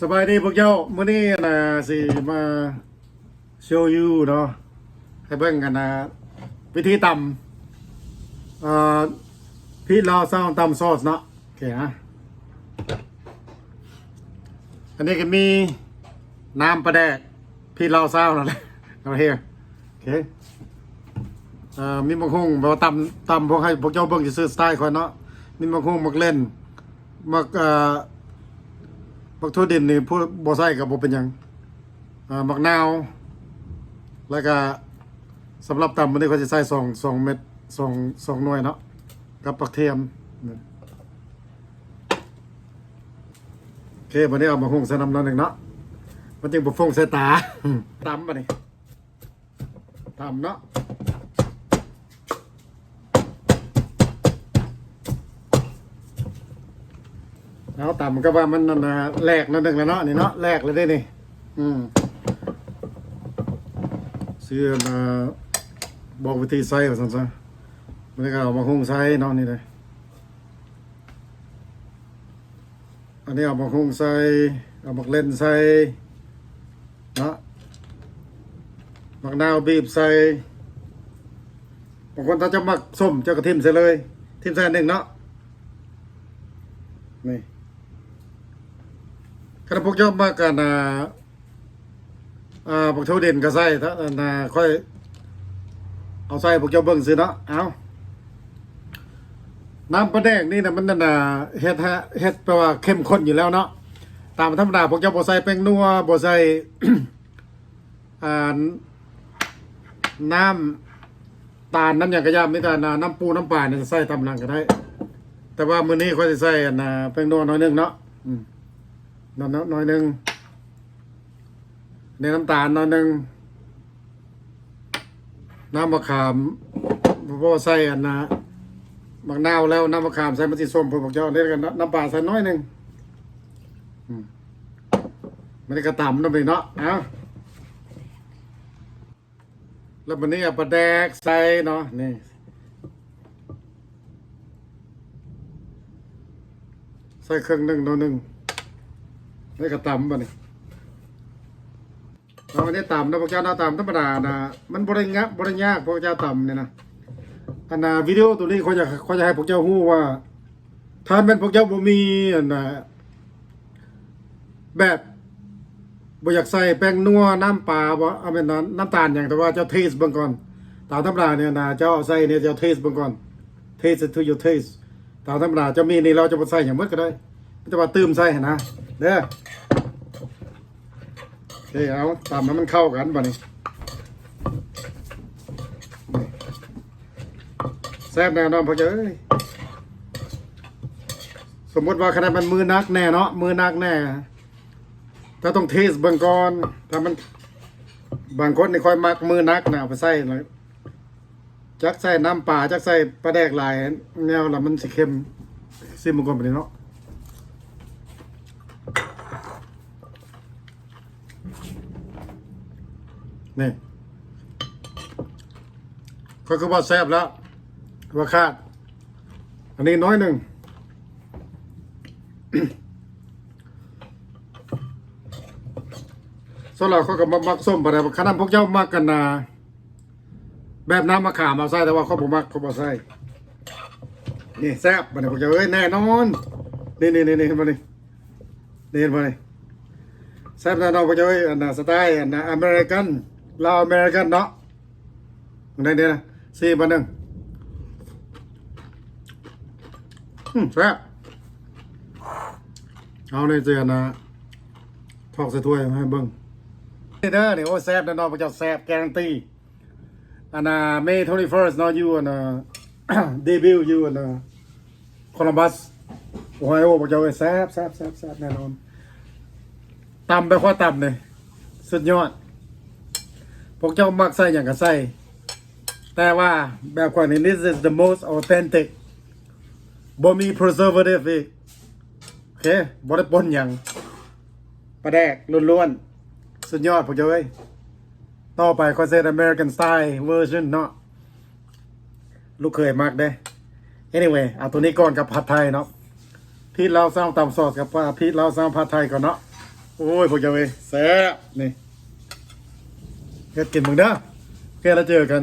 สบายดีพวกเจ้ามื้อนี้นะสิมาโชว์ยูเนาะให้เบิ่งกันนะ วิธีตำเอ่อพี่เราวเศร้างตำซอสเนาะโอเคนะอันนี้ก็มีน้ำปลาแดกพี่เราวเศร้านั่นแหละเอาเฮียโอเคเอ่อมีบางคงแบบว่าตำตำพวกให้พวกเจ้าเบิ่งจะซื้อสไตล์คนเนาะมีบางคงมักเล่นมักเอ่อ บักทั่วดินนี่พูดบ่ใส่กับบ่เป็นหยังอ่าบักนาว แล้วก็สำหรับตำมันนี่เขาจะใส่สองสองเม็ดสองสองหน่วยเนาะกับปักเทียมโอเควันนี้เอามาหุงใส่น้ำน้อยหนึ่งเนาะมันจึงบ่ฟงใส่ตาตำบัดนี้ตำเนาะ เอาตำก็ว่ามันนั่นนะแหลกนั่นหนึ่งแล้วเนาะนี่เนาะแหลกเลยได้นี่ อืมเสื้อมาบอกวิธีใส่ว่าซั่นซะมันก็เอามาหุงใส่เนาะนี่เลยอันนี้เอามาหุงใส่เอามาเล่นใส่เนาะมักนาวบีบใส่บางคนถ้าจะมักส้มจ้ากระทิมใส่เลย ทิมใส่หนึ่งเนาะนี่ กระพวกเจ้ามากกันอ่าอ่าพวกเท่าเด่นก็ใส่ถ้าอ่าค่อย เอาใส่พวกเจ้าเบิ่งซื้อเนาะเอาน้ำปลาแดกนี่นะมันนั่นน่ะเฮ็ดฮะเฮ็ดแปลว่าเข้มข้นอยู่แล้วเนาะตามธรรมดาพวกเจ้าบ่ใส่แป้งนัวบ่ใส่อ่าน้ำตาลน้ำยางกระยามนี่แต่น้ำน้ำปูน้ำปลาเนี่ยจะใส่ตำลังก็ได้ แต่ว่ามื้อนี้ค่อยสิใส่อันน่ะแป้งนัวน้อยนึงเนาะอืม น้อยน้อยหนึ่งในน้ำตาลหน้อยหนึ่งน้ำมะขามเพราะว่าใส่อันนะมะนาวแล้วน้ำมะขามใส่มันสีส้มเพื่อบอกเจ้าเรียกกันน้ำปลาใส่น้อยหนึ่งอืมมันได้กระต่ำน้ำไปเนาะเอาแล้ววันนี้เอาปลาแดกใส่เนาะนี่ใส่เครื่องหนึ่งน้อยหนึ่ง ได้กระตำป่นี่เราไม่ได้ต่ำนะพวกเจ้าหน้าต่ำธรรมดานะมันบริงะบริยากพวกเจ้าต่ำเนี่ยนะอันนะวิดีโอตัวนี้เขาจะเขาจะให้พวกเจ้าหู้ว่าถ้าเป็นพวกเจ้าบ่มีอันนะแบบบ่อยากใส่แป้งนัวน้ำปลาบ่เอาเป็นน้ำน้ำตาลอย่างแต่ว่าเจ้าเทสเบิ่งก่อนตามธรรมดาเนี่ยนะเจ้าเอาใส่เนี่ยเจ้าเทสเบิ่งก่อนเทส to your taste ตามธรรมดาเจ้ามีนี่เราจะบ่ใส่อย่างเมื่อก็ได้จะว่าตื้มใส่นะ เด้อโอเคเอาตามให้มันเข้ากันบ่นี้แซ่บแน่นอนพอเจ้ยสมมติว่าขนาดมันมือนักแน่เนาะมือนักแน่ถ้าต้องเทสบิ่งก่อนถ้ามันบางคนนี่ค่อยมักมือนักนะเอาไปใส่เลยจักใส่น้ำปลาจักใส่ปลาแดกหลายแนวละมันสิเค็มซิมมันก่อนไปเลยเนาะ นี่ก็คือว่าแซ่บแล้วว่าคาด อันนี้น้อยหนึ่งสำหรับเขาก็มามักส้มไปแล้วขนาดพวกเจ้ามักกันนาแบบน้ำมะขามเอาใส่แต่ว่าเขาผมมักเขาบอกใส่นี่แซ่บมันพวกเจ้าเอ้ยแน่นอนนี่นี่นี่นี่เห็นมานี่นี่เห็นมานี่แซ่บแน่นอนพวกเจ้าเอ้ยอันน่ะสไตล์อันน่ะอเมริกัน ลาวอเมริกันเนาะได้เด้นะสี่มาหนึ่งอืมแซ่บเอาในเจียนนะทอกใส่ถ้วยให้เบิ้งนี่เด้อนี่โอ้แซ่บแน่นอนพวกเจ้าแซ่บแการันตีอันน่ะ May 21st เนาะอยู่อันน่ะ debut อยู่อันน่ะ Columbus โอ้ยโอ้พวกเจ้าเอ้แซ่บแซ่บแซ่บแซ่บแน่นอนต่ำไปข้อต่ำเลยสุดยอด พวกเจ้ามักใส่อย่างกับใส่แต่ว่าแบบกว่านี้ this is the most authentic บ่มี preservative อีกโอเคบ่ได้ปนอย่างปลาแดกล้วนๆ สุดยอดพวกเจ้าเอ้ยต่อไปก็เซต American style version เนาะลูกเคยมากเด้ anyway เอาตัวนี้ก่อนกับผัดไทยเนาะพี่เราสร้างตำซอสกับพี่เราสร้างผัดไทยก่อนเนาะโอ้ยพวกเจ้าเว้ยแซ่บนี่ เฮ็ดกินมึงเด้อโอเคแล้วเจอกัน